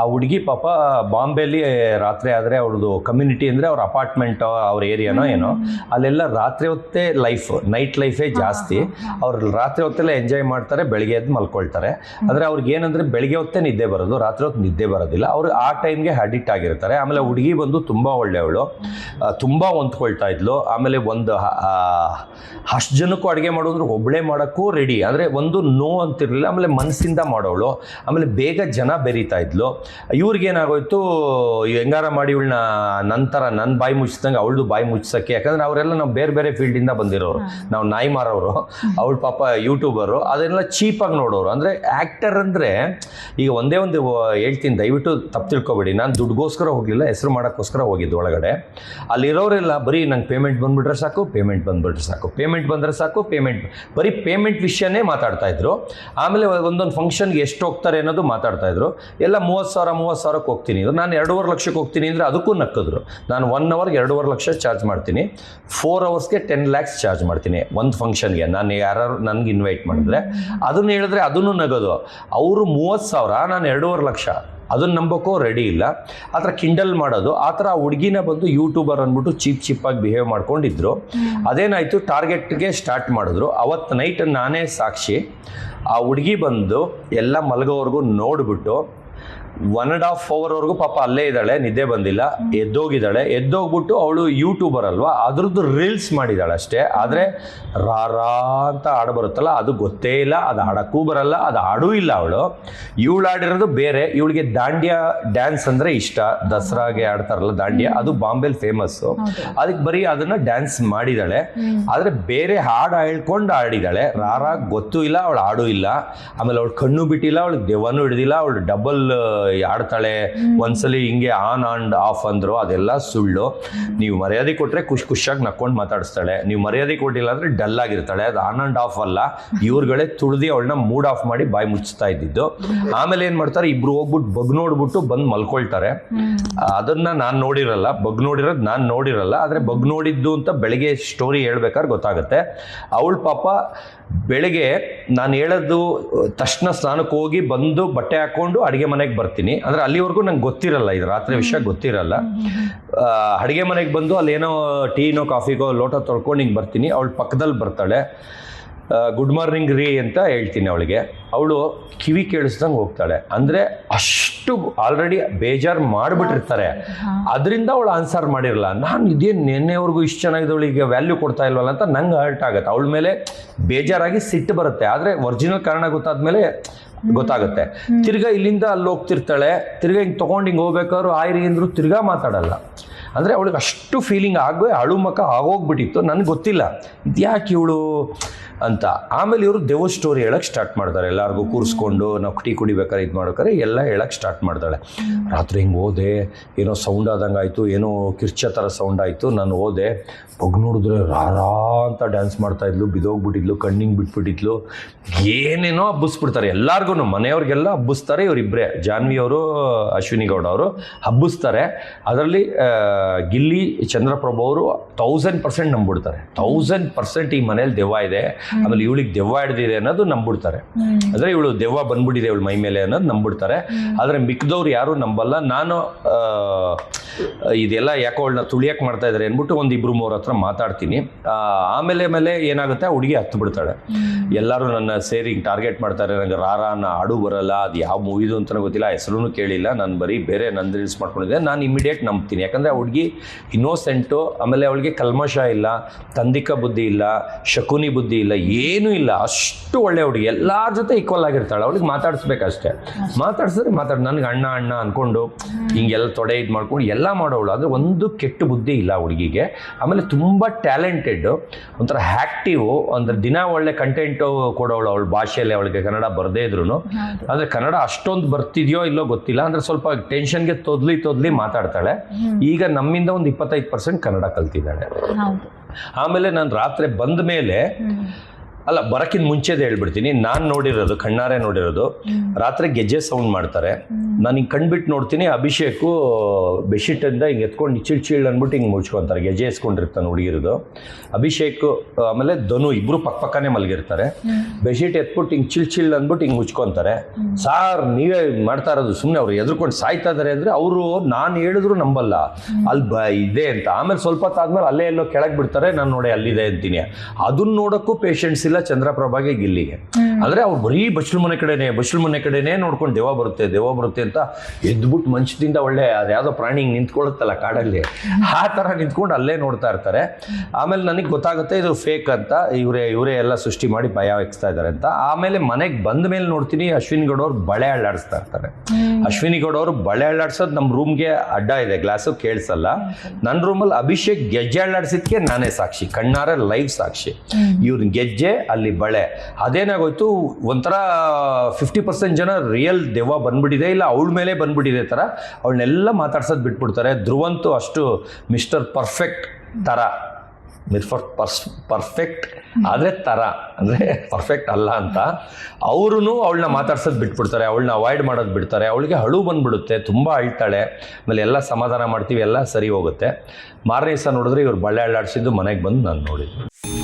ಆ ಹುಡುಗಿ ಪಾಪ ಬಾಂಬೆಲಿ ರಾತ್ರಿ ಆದರೆ ಅವ್ರದ್ದು ಕಮ್ಯುನಿಟಿ ಅಂದರೆ ಅವ್ರ ಅಪಾರ್ಟ್ಮೆಂಟ್ ಅವ್ರ ಏರಿಯಾನೋ ಏನೋ. ಅಲ್ಲೆಲ್ಲ ರಾತ್ರಿ ಹೊತ್ತೇ ಲೈಫ್ ನೈಟ್ ಲೈಫೇ ಜಾಸ್ತಿ. ಅವ್ರು ರಾತ್ರಿ ಹೊತ್ತೆಲ್ಲ ಎಂಜಾಯ್ ಮಾಡ್ತಾರೆ ಬೆಳಗ್ಗೆ ಎದ್ದು ಮಲ್ಕೊಳ್ತಾರೆ. ಆದರೆ ಅವ್ರಿಗೆ ಏನಂದ್ರೆ ಬೆಳಿಗ್ಗೆ ಹೊತ್ತೇ ನಿದ್ದೆ ಬರೋದು ರಾತ್ರಿ ಹೊತ್ತು ನಿದ್ದೆ ಬರೋದಿಲ್ಲ. ಅವ್ರು ಆ ಟೈಮ್ಗೆ ಅಡಿಕ್ಟ್ ಆಗಿರ್ತಾರೆ. ಆಮೇಲೆ ಹುಡುಗಿ ಬಂದು ತುಂಬ ಒಳ್ಳೆಯವಳು. ತುಂಬ ಹೊಂದ್ಕೊಳ್ತಾ ಇದ್ಲು. ಆಮೇಲೆ ಒಂದು ಅಷ್ಟು ಜನಕ್ಕೂ ಅಡುಗೆ ಮಾಡೋದ್ರೆ ಒಬ್ಬಳೇ ಮಾಡೋಕ್ಕೂ ರೆಡಿ ಅಂದರೆ ಒಂದು ನೋ ಅಂತಿರಲಿಲ್ಲ. ಆಮೇಲೆ ಮನಸ್ಸಿಂದ ಮಾಡೋಳು. ಆಮೇಲೆ ಬೇಗ ಜನ ಬೆರೀತಾ ಇದ್ಲು. ಇವ್ರಿಗೇನಾಗೋಯ್ತು ಹೆಂಗಾರ ಮಾಡಿ ಇವಳನ್ನ ನಂತರ ನನ್ನ ಬಾಯಿ ಮುಚ್ಚಿದಂಗೆ ಅವಳದು ಬಾಯಿ ಮುಚ್ಚಿಸೋಕ್ಕೆ. ಯಾಕಂದ್ರೆ ಅವರೆಲ್ಲ ನಾವು ಬೇರೆ ಬೇರೆ ಫೀಲ್ಡಿಂದ ಬಂದಿರೋರು. ನಾವು ನಾಯಿ ಮಾರೋರು. ಅವಳ ಪಾಪ ಯೂಟ್ಯೂಬರು. ಅದನ್ನೆಲ್ಲ ಚೀಪಾಗಿ ನೋಡೋರು. ಅಂದರೆ ಆ್ಯಕ್ಟರ್ ಅಂದರೆ ಈಗ ಒಂದೇ ಒಂದು ಹೇಳ್ತೀನಿ ದಯವಿಟ್ಟು ತಪ್ಪು ತಿಳ್ಕೊಬೇಡಿ. ನಾನು ದುಡ್ಡುಗೋಸ್ಕರ ಹೋಗಲಿಲ್ಲ ಹೆಸರು ಮಾಡೋಕ್ಕೋಸ್ಕರ ಹೋಗಿದ್ದು ಒಳಗಡೆ. ಅಲ್ಲಿರೋರೆಲ್ಲ ಬರೀ ನಂಗೆ ಪೇಮೆಂಟ್ ಬಂದುಬಿಟ್ರೆ ಸಾಕು ಪೇಮೆಂಟ್ ಬಂದುಬಿಟ್ರೆ ಸಾಕು. ಪೇಮೆಂಟ್ ಬಂದರೆ ಸಾಕು ಪೇಮೆಂಟ್ ಬರೀ ಪೇಮೆಂಟ್ ವಿಷಯನೇ ಮಾತಾಡ್ತಾಯಿದ್ರು ಆಮೇಲೆ ಒಂದೊಂದು ಫಂಕ್ಷನ್ಗೆ ಎಷ್ಟು ಹೋಗ್ತಾರೆ ಅನ್ನೋದು ಮಾತಾಡ್ತಾಯಿದ್ರು ಎಲ್ಲ ಮೂವತ್ತು ಸಾವಿರ ಮೂವತ್ತು ಸಾವಿರಕ್ಕೆ ಹೋಗ್ತೀನಿ. ಅಂದರೆ ನಾನು ಎರಡೂವರೆ ಲಕ್ಷಕ್ಕೆ ಹೋಗ್ತೀನಿ ಅಂದರೆ ಅದಕ್ಕೂ ನಕ್ಕಿದ್ರು. ನಾನು ಒನ್ ಅವರ್ಗೆ ಎರಡೂವರೆ ಲಕ್ಷ ಚಾರ್ಜ್ ಮಾಡ್ತೀನಿ. ಫೋರ್ ಅವರ್ಸ್ಗೆ ಟೆನ್ ಲ್ಯಾಕ್ಸ್ ಚಾರ್ಜ್ ಮಾಡ್ತೀನಿ ಒಂದು ಫಂಕ್ಷನ್ಗೆ ನಾನು ಯಾರು ನನಗೆ ಇನ್ವೈಟ್ ಮಾಡಿದ್ರೆ. ಅದನ್ನು ಹೇಳಿದ್ರೆ ಅದನ್ನು ನಗೋದು. ಅವರು ಮೂವತ್ತು ಸಾವಿರ ನಾನು ಎರಡೂವರೆ ಲಕ್ಷ. ಅದನ್ನ ನಂಬೋಕ್ಕೂ ರೆಡಿ ಇಲ್ಲ. ಆ ಥರ ಕಿಂಡಲ್ ಮಾಡೋದು. ಆ ಥರ ಆ ಹುಡುಗಿನ ಬಂದು ಯೂಟ್ಯೂಬರ್ ಅಂದ್ಬಿಟ್ಟು ಚೀಪ್ ಚೀಪಾಗಿ ಬಿಹೇವ್ ಮಾಡ್ಕೊಂಡಿದ್ರು. ಅದೇನಾಯಿತು? ಟಾರ್ಗೆಟ್ಗೆ ಸ್ಟಾರ್ಟ್ ಮಾಡಿದ್ರು. ಅವತ್ತು ನೈಟ್ ನಾನೇ ಸಾಕ್ಷಿ. ಆ ಹುಡುಗಿ ಬಂದು ಎಲ್ಲ ಮಲಗೋವರೆಗೂ ನೋಡ್ಬಿಟ್ಟು ಒನ್ ಆ್ಯಂಡ್ ಹಾಫ್ ಅವರ್ವರೆಗೂ ಪಾಪ ಅಲ್ಲೇ ಇದ್ದಾಳೆ ನಿದ್ದೆ ಬಂದಿಲ್ಲ ಎದ್ದೋಗಿದ್ದಾಳೆ. ಎದ್ದೋಗ್ಬಿಟ್ಟು ಅವಳು ಯೂಟ್ಯೂಬರ್ ಅಲ್ವಾ? ಅದ್ರದ್ದು ರೀಲ್ಸ್ ಮಾಡಿದಾಳೆ ಅಷ್ಟೇ. ಆದರೆ ರಾ ರಾ ಅಂತ ಹಾಡು ಬರುತ್ತಲ್ಲ ಅದು ಗೊತ್ತೇ ಇಲ್ಲ ಅದು ಹಾಡಕ್ಕೂ ಬರಲ್ಲ ಅದು ಹಾಡೂ ಇಲ್ಲ ಅವಳು. ಇವಳು ಆಡಿರೋದು ಬೇರೆ. ಇವಳಿಗೆ ದಾಂಡ್ಯ ಡ್ಯಾನ್ಸ್ ಅಂದರೆ ಇಷ್ಟ. ದಸರಾಗೆ ಆಡ್ತಾರಲ್ಲ ದಾಂಡ್ಯ ಅದು ಬಾಂಬೆಲ್ ಫೇಮಸ್ಸು ಅದಕ್ಕೆ ಬರೀ ಅದನ್ನ ಡ್ಯಾನ್ಸ್ ಮಾಡಿದಾಳೆ ಆದರೆ ಬೇರೆ ಹಾಡು ಹೇಳ್ಕೊಂಡು ಆಡಿದಾಳೆ ರಾರ ಗೊತ್ತೂ ಇಲ್ಲ ಅವಳು ಹಾಡೂ ಇಲ್ಲ. ಆಮೇಲೆ ಅವಳು ಕಣ್ಣು ಬಿಟ್ಟಿಲ್ಲ ಅವಳು ದೆವ್ವನೂ ಹಿಡಿದಿಲ್ಲ ಅವಳು ಡಬಲ್ ಆಡ್ತಾಳೆ ಒಂದ್ಸಲಿ ಹಿಂಗೆ ಆನ್ ಆ್ಯಂಡ್ ಆಫ್ ಅಂದ್ರು ಅದೆಲ್ಲ ಸುಳ್ಳು. ನೀವು ಮರ್ಯಾದೆ ಕೊಟ್ಟರೆ ಖುಷಿ ಖುಷಿಯಾಗಿ ನಕ್ಕೊಂಡು ಮಾತಾಡಿಸ್ತಾಳೆ. ನೀವು ಮರ್ಯಾದೆ ಕೊಟ್ಟಿಲ್ಲ ಅಂದರೆ ಡಲ್ ಆಗಿರ್ತಾಳೆ. ಅದು ಆನ್ ಆ್ಯಂಡ್ ಆಫ್ ಅಲ್ಲ. ಇವ್ರುಗಳೇ ತುಳಿದು ಅವಳನ್ನ ಮೂಡ್ ಆಫ್ ಮಾಡಿ ಬಾಯಿ ಮುಚ್ಚಿಸ್ತಾ ಇದ್ದಿದ್ದು. ಆಮೇಲೆ ಏನು ಮಾಡ್ತಾರೆ? ಇಬ್ರು ಹೋಗ್ಬಿಟ್ಟು ಬಗ್ ನೋಡ್ಬಿಟ್ಟು ಬಂದು ಮಲ್ಕೊಳ್ತಾರೆ. ಅದನ್ನ ನಾನು ನೋಡಿರಲ್ಲ. ಬಗ್ ನೋಡಿರೋದು ನಾನು ನೋಡಿರಲ್ಲ. ಆದರೆ ಬಗ್ ನೋಡಿದ್ದು ಅಂತ ಬೆಳಗ್ಗೆ ಸ್ಟೋರಿ ಹೇಳ್ಬೇಕಾದ್ರೆ ಗೊತ್ತಾಗುತ್ತೆ. ಅವಳ ಪಾಪ ಬೆಳಗ್ಗೆ ನಾನು ಹೇಳೋದು ತಕ್ಷಣ ಸ್ನಾನಕ್ಕೆ ಹೋಗಿ ಬಂದು ಬಟ್ಟೆ ಹಾಕೊಂಡು ಅಡುಗೆ ಮನೆಗೆ ಬರ್ತೀನಿ ಅಂದರೆ ಅಲ್ಲಿವರೆಗೂ ನಂಗೆ ಗೊತ್ತಿರಲ್ಲ ಇದು ರಾತ್ರಿ ವಿಷಯ ಗೊತ್ತಿರಲ್ಲ. ಅಡುಗೆ ಮನೆಗೆ ಬಂದು ಅಲ್ಲೇನೋ ಟೀನೋ ಕಾಫಿಗೋ ಲೋಟ ತೊಳ್ಕೊಂಡು ಹಿಂಗೆ ಬರ್ತೀನಿ. ಅವಳು ಪಕ್ಕದಲ್ಲಿ ಬರ್ತಾಳೆ. ಗುಡ್ ಮಾರ್ನಿಂಗ್ ರೀ ಅಂತ ಹೇಳ್ತೀನಿ ಅವಳಿಗೆ. ಅವಳು ಕಿವಿ ಕೇಳಿಸ್ದಂಗೆ ಹೋಗ್ತಾಳೆ. ಅಂದರೆ ಅಷ್ಟು ಆಲ್ರೆಡಿ ಬೇಜಾರು ಮಾಡಿಬಿಟ್ಟಿರ್ತಾರೆ. ಅದರಿಂದ ಅವಳು ಆನ್ಸರ್ ಮಾಡಿರಲ್ಲ. ನಾನು ಇದೇನು ನಿನ್ನೆವರೆಗೂ ಇಷ್ಟು ಚೆನ್ನಾಗಿದ್ದವಳಿಗೆ ವ್ಯಾಲ್ಯೂ ಕೊಡ್ತಾ ಇಲ್ವಲ್ಲ ಅಂತ ನಂಗೆ ಹರ್ಟ್ ಆಗುತ್ತೆ. ಅವಳ ಮೇಲೆ ಬೇಜಾರಾಗಿ ಸಿಟ್ಟು ಬರುತ್ತೆ. ಆದರೆ ಒರಿಜಿನಲ್ ಕಾರಣ ಗೊತ್ತಾದ್ಮೇಲೆ ಗೊತ್ತಾಗುತ್ತೆ. ತಿರ್ಗಾ ಇಲ್ಲಿಂದ ಅಲ್ಲಿ ಹೋಗ್ತಿರ್ತಾಳೆ ತಿರ್ಗಾ ಹಿಂಗೆ ತೊಗೊಂಡು ಹಿಂಗೆ ಹೋಗ್ಬೇಕಾದ್ರು ಆಯ್ರಿ ಅಂದ್ರು ತಿರ್ಗಾ ಮಾತಾಡಲ್ಲ. ಅಂದರೆ ಅವಳಿಗೆ ಅಷ್ಟು ಫೀಲಿಂಗ್ ಆಗೋ, ಅಳು ಮಕ ಆಗೋಗ್ಬಿಟ್ಟಿತ್ತು. ನನಗೆ ಗೊತ್ತಿಲ್ಲ. ಇದ್ಯಾಕೆ ಇವಳು ಅಂತ. ಆಮೇಲೆ ಇವರು ದೇವ ಸ್ಟೋರಿ ಹೇಳಕ್ಕೆ ಸ್ಟಾರ್ಟ್ ಮಾಡ್ತಾರೆ. ಎಲ್ಲರಿಗೂ ಕೂರಿಸ್ಕೊಂಡು ನಾವು ಟೀ ಕುಡಿಬೇಕಾದ್ರೆ ಇದು ಮಾಡ್ಬೇಕಾದ್ರೆ ಎಲ್ಲ ಹೇಳಕ್ಕೆ ಸ್ಟಾರ್ಟ್ ಮಾಡ್ತಾಳೆ ರಾತ್ರಿ ಹಿಂಗೆ ಹೋದೆ, ಏನೋ ಸೌಂಡ್ ಆದಂಗೆ ಆಯಿತು, ಏನೋ ಕಿರ್ಚ ಥರ ಸೌಂಡ್ ಆಯಿತು, ನಾನು ಓದೆ ಬಗ್ ನೋಡಿದ್ರೆ ರಾರಾ ಅಂತ ಡ್ಯಾನ್ಸ್ ಮಾಡ್ತಾಯಿದ್ಲು ಬಿದೋಗ್ಬಿಟ್ಟಿದ್ಲು ಕಣ್ಣಿಂಗ್ ಬಿಟ್ಬಿಟ್ಟಿದ್ಲು. ಏನೇನೋ ಹಬ್ಬಿಸ್ಬಿಡ್ತಾರೆ. ಎಲ್ಲರಿಗೂ ಮನೆಯವ್ರಿಗೆಲ್ಲ ಹಬ್ಬಿಸ್ತಾರೆ ಇವರಿಬ್ಬರೇ ಜಾನ್ವಿ ಅವರು ಅಶ್ವಿನಿ ಗೌಡ ಅವರು ಹಬ್ಬಿಸ್ತಾರೆ. ಅದರಲ್ಲಿ ಗಿಲ್ಲಿ ಚಂದ್ರಪ್ರಭು ಅವರು ತೌಸಂಡ್ ಪರ್ಸೆಂಟ್ ನಂಬಿಡ್ತಾರೆ ತೌಸಂಡ್ ಪರ್ಸೆಂಟ್ ಈ ಮನೇಲಿ ದೆವ್ವ ಇದೆ. ಆಮೇಲೆ ಇವಳಿಗೆ ದೆವ್ವ ಹಿಡ್ದಿದೆ ಅನ್ನೋದು ನಂಬಿಡ್ತಾರೆ ಅಂದರೆ ಇವಳು ದೆವ್ವ ಬಂದ್ಬಿಟ್ಟಿದೆ ಇವಳು ಮೈ ಮೇಲೆ ಅನ್ನೋದು ನಂಬಿಡ್ತಾರೆ ಆದರೆ ಮಿಕ್ಕದವ್ರು ಯಾರು ನಂಬಲ್ಲ. ನಾನು ಇದೆಲ್ಲ ಯಾಕೋ ಅವಳನ್ನ ತುಳಿಯಕ್ಕೆ ಮಾಡ್ತಾ ಇದ್ದಾರೆ ಅಂದ್ಬಿಟ್ಟು ಒಂದು ಇಬ್ಬರು ಮೂರ ಹತ್ರ ಮಾತಾಡ್ತೀನಿ. ಆಮೇಲೆ ಮೇಲೆ ಏನಾಗುತ್ತೆ? ಹುಡುಗಿ ಹತ್ತು ಬಿಡ್ತಾಳೆ. ಎಲ್ಲರೂ ನನ್ನ ಸೇರಿ ಟಾರ್ಗೆಟ್ ಮಾಡ್ತಾರೆ. ನನಗೆ ರಾರ ಅನ್ನೋ ಹಾಡು ಬರಲ್ಲ. ಅದು ಯಾವ ಮೂವಿದು ಅಂತ ಗೊತ್ತಿಲ್ಲ. ಹೆಸರು ಕೇಳಿಲ್ಲ. ನಾನು ಬರೀ ಬೇರೆ ನಂದು ರೀಲ್ಸ್ ಮಾಡ್ಕೊಂಡಿದ್ದೆ. ನಾನು ಇಮಿಡಿಯೇಟ್ ನಂಬ್ತೀನಿ. ಯಾಕಂದರೆ ಆ ಹುಡುಗಿ ಇನ್ನೋಸೆಂಟು ಆಮೇಲೆ ಅವಳಿಗೆ ಕಲ್ಮಶ ಇಲ್ಲ ತಂದಿಕ ಬುದ್ಧಿ ಇಲ್ಲ ಶಕುನಿ ಬುದ್ಧಿ ಇಲ್ಲ ಏನೂ ಇಲ್ಲ. ಅಷ್ಟು ಒಳ್ಳೆ ಹುಡುಗಿ. ಎಲ್ಲರ ಜೊತೆ ಈಕ್ವಲ್ ಆಗಿರ್ತಾಳೆ. ಅವಳಿಗೆ ಮಾತಾಡಿಸ್ಬೇಕಷ್ಟೇ. ಮಾತಾಡ್ಸಿದ್ರೆ ಮಾತಾಡ್ ನನಗೆ ಅಣ್ಣ ಅಣ್ಣ ಅಂದ್ಕೊಂಡು ಹಿಂಗೆಲ್ಲ ತೊಡೆ ಇದು ಮಾಡ್ಕೊಂಡು ಎಲ್ಲ ಮಾಡೋವಳು. ಆದರೆ ಒಂದು ಕೆಟ್ಟ ಬುದ್ಧಿ ಇಲ್ಲ ಹುಡುಗಿಗೆ. ಆಮೇಲೆ ತುಂಬ ಟ್ಯಾಲೆಂಟೆಡ್ ಒಂಥರ ಆ್ಯಕ್ಟಿವ್ ಅಂದರೆ ದಿನ ಒಳ್ಳೆ ಕಂಟೆಂಟು ಕೊಡೋಳು ಅವಳ ಭಾಷೆಯಲ್ಲಿ ಅವಳಿಗೆ ಕನ್ನಡ ಬರದೇ ಇದ್ರು ಅಂದರೆ ಕನ್ನಡ ಅಷ್ಟೊಂದು ಬರ್ತಿದೆಯೋ ಇಲ್ಲೋ ಗೊತ್ತಿಲ್ಲ. ಅಂದರೆ ಸ್ವಲ್ಪ ಟೆನ್ಷನ್ಗೆ ತೊದ್ಲಿ ತೊದ್ಲಿ ಮಾತಾಡ್ತಾಳೆ. ಈಗ ನಮ್ಮಿಂದ ಒಂದು ಇಪ್ಪತ್ತೈದು ಪರ್ಸೆಂಟ್ ಕನ್ನಡ ಕಲ್ತಿದ್ದಾಳೆ. ಆಮೇಲೆ ನಾನು ರಾತ್ರಿ ಬಂದ ಮೇಲೆ ಅಲ್ಲ ಬರಕ್ಕಿಂತ ಮುಂಚೆದೇ ಹೇಳ್ಬಿಡ್ತೀನಿ. ನಾನು ನೋಡಿರೋದು ಕಣ್ಣಾರೆ ನೋಡಿರೋದು. ರಾತ್ರಿ ಗೆಜ್ಜೆ ಸೌಂಡ್ ಮಾಡ್ತಾರೆ. ನಾನು ಹಿಂಗೆ ಕಣ್ಬಿಟ್ಟು ನೋಡ್ತೀನಿ ಅಭಿಷೇಕು ಬೆಡ್ಶೀಟಿಂದ ಹಿಂಗೆ ಎತ್ಕೊಂಡು ಚೀಳ್ ಚೀಳ್ ಅಂದ್ಬಿಟ್ಟು ಹಿಂಗೆ ಮುಚ್ಕೊತಾರೆ. ಗೆಜ್ಜೆ ಎಸ್ಕೊಂಡಿರ್ತಾನೆ ಹುಡುಗಿರೋದು. ಅಭಿಷೇಕ್ ಆಮೇಲೆ ಧನು ಇಬ್ರು ಪಕ್ಕ ಪಕ್ಕನೇ ಮಲಗಿರ್ತಾರೆ. ಬೆಡ್ಶೀಟ್ ಎತ್ಬಿಟ್ಟು ಹಿಂಗೆ ಚಿಳ್ ಚಿಳ್ ಅಂದ್ಬಿಟ್ಟು ಹಿಂಗೆ ಮುಚ್ಕೊತಾರೆ. ಸಾರ್ ನೀವೇ ಮಾಡ್ತಾ ಇರೋದು ಸುಮ್ಮನೆ ಅವ್ರು ಎದ್ರುಕೊಂಡು ಸಾಯ್ತಾ ಇದಾರೆ ಅಂದರೆ ಅವರು ನಾನು ಹೇಳಿದ್ರು ನಂಬಲ್ಲ. ಅಲ್ಲಿ ಬ ಇದೆ ಅಂತ. ಆಮೇಲೆ ಸ್ವಲ್ಪ ಹೊತ್ತಾದ್ಮೇಲೆ ಅಲ್ಲೇ ಎಲ್ಲೋ ಕೆಳಗೆ ಬಿಡ್ತಾರೆ. ನಾನು ನೋಡಿ ಅಲ್ಲಿದೆ ಅಂತೀನಿ. ಅದನ್ನ ನೋಡೋಕ್ಕೂ ಪೇಷೆಂಟ್ಸ್ ಇಲ್ಲ. ಚಂದ್ರಪ್ರಭಾಗೆ ಗಿಲ್ಲಿಗೆ. ಆದರೆ ಅವ್ರು ಬರೀ ಬಚ್ಚಲು ಮನೆ ಕಡೆನೇ ಬಚ್ಚಲು ಮನೆ ಕಡೆನೇ ನೋಡ್ಕೊಂಡು ದೇವ ಬರುತ್ತೆ ದೇವ ಬರುತ್ತೆ ಅಂತ ಎದ್ಬಿಟ್ಟು ಮಂಚದಿಂದ ಒಳ್ಳೆ ಅದ್ಯಾವುದೋ ಪ್ರಾಣಿ ನಿಂತ್ಕೊಳ್ಳುತ್ತಲ್ಲ ಕಾಡಲ್ಲಿ. ಆ ಥರ ನಿಂತ್ಕೊಂಡು ಅಲ್ಲೇ ನೋಡ್ತಾ ಇರ್ತಾರೆ. ಆಮೇಲೆ ನನಗೆ ಗೊತ್ತಾಗುತ್ತೆ ಇದು ಫೇಕ್ ಅಂತ ಇವರೇ ಇವರೇ ಎಲ್ಲ ಸೃಷ್ಟಿ ಮಾಡಿ ಭಯ ಎಕ್ಸ್ತಾ ಇದ್ದಾರೆ ಅಂತ. ಆಮೇಲೆ ಮನೆಗೆ ಬಂದ ಮೇಲೆ ನೋಡ್ತೀನಿ ಅಶ್ವಿನ್ ಗೌಡ ಅವ್ರು ಬಳೆ ಅಳ್ಳಾಡಿಸ್ತಾ ಇರ್ತಾರೆ. ಅಶ್ವಿನಿ ಗೌಡ ಅವರು ಬಳೆ ಅಳ್ಳಾಡ್ಸೋದು ನಮ್ಮ ರೂಮ್ಗೆ ಅಡ್ಡ ಇದೆ ಗ್ಲಾಸು ಕೇಳಿಸಲ್ಲ. ನನ್ನ ರೂಮಲ್ಲಿ ಅಭಿಷೇಕ್ ಗೆಜ್ಜೆ ಅಳ್ಳಾಡ್ಸಿದ್ಕೆ ನಾನೇ ಸಾಕ್ಷಿ ಕಣ್ಣಾರೆ ಲೈವ್ ಸಾಕ್ಷಿ. ಇವ್ರ ಗೆಜ್ಜೆ ಅಲ್ಲಿ ಬಳೆ. ಅದೇನಾಗೋಯ್ತು ಒಂಥರ ಫಿಫ್ಟಿ ಪರ್ಸೆಂಟ್ ಜನ ರಿಯಲ್ ದೆವ್ವ ಬಂದ್ಬಿಟ್ಟಿದೆ ಇಲ್ಲ ಅವಳ ಮೇಲೆ ಬಂದ್ಬಿಟ್ಟಿದೆ ಥರ ಅವಳನ್ನೆಲ್ಲ ಮಾತಾಡ್ಸೋದು ಬಿಟ್ಬಿಡ್ತಾರೆ. ಧ್ರುವಂತು ಅಷ್ಟು ಮಿಸ್ಟರ್ ಪರ್ಫೆಕ್ಟ್ ಥರ. ಮಿರ್ಫರ್ ಪರ್ಸ್ ಪರ್ಫೆಕ್ಟ್ ಆದರೆ ಥರ ಅಂದರೆ ಪರ್ಫೆಕ್ಟ್ ಅಲ್ಲ ಅಂತ ಅವ್ರೂ ಅವಳನ್ನ ಮಾತಾಡ್ಸೋದು ಬಿಟ್ಬಿಡ್ತಾರೆ, ಅವಳನ್ನ ಅವಾಯ್ಡ್ ಮಾಡೋದು ಬಿಡ್ತಾರೆ, ಅವಳಿಗೆ ಹಳು ಬಂದುಬಿಡುತ್ತೆ, ತುಂಬ ಅಳ್ತಾಳೆ, ಆಮೇಲೆ ಎಲ್ಲ ಸಮಾಧಾನ ಮಾಡ್ತೀವಿ, ಎಲ್ಲ ಸರಿ ಹೋಗುತ್ತೆ. ಮಾರನೇ ದಿವಸ ನೋಡಿದ್ರೆ ಇವ್ರು ಬಳ್ಳೆ ಅಳ್ಳಾಡಿಸಿದ್ದು ಮನೆಗೆ ಬಂದು ನಾನು ನೋಡಿದ್ವಿ